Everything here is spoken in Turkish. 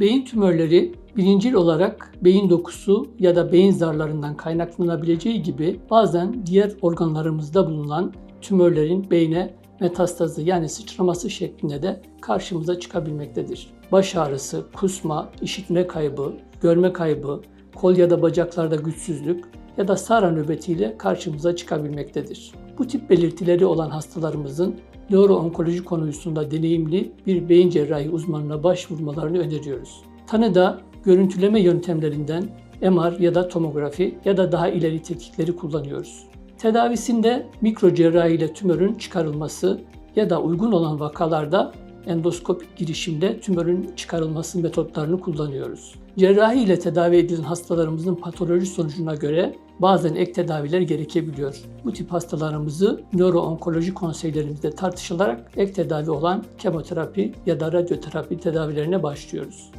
Beyin tümörleri birincil olarak beyin dokusu ya da beyin zarlarından kaynaklanabileceği gibi bazen diğer organlarımızda bulunan tümörlerin beyne metastazı yani sıçraması şeklinde de karşımıza çıkabilmektedir. Baş ağrısı, kusma, işitme kaybı, görme kaybı, kol ya da bacaklarda güçsüzlük ya da SARA nöbetiyle karşımıza çıkabilmektedir. Bu tip belirtileri olan hastalarımızın nöro-onkoloji konusunda deneyimli bir beyin cerrahi uzmanına başvurmalarını öneriyoruz. Tanıda görüntüleme yöntemlerinden MR ya da tomografi ya da daha ileri tetkikleri kullanıyoruz. Tedavisinde mikro cerrahi ile tümörün çıkarılması ya da uygun olan vakalarda endoskopik girişimde tümörün çıkarılması metotlarını kullanıyoruz. Cerrahi ile tedavi edilen hastalarımızın patoloji sonucuna göre bazen ek tedaviler gerekebiliyor. Bu tip hastalarımızı nöro-onkoloji konseylerimizde tartışılarak ek tedavi olan kemoterapi ya da radyoterapi tedavilerine başlıyoruz.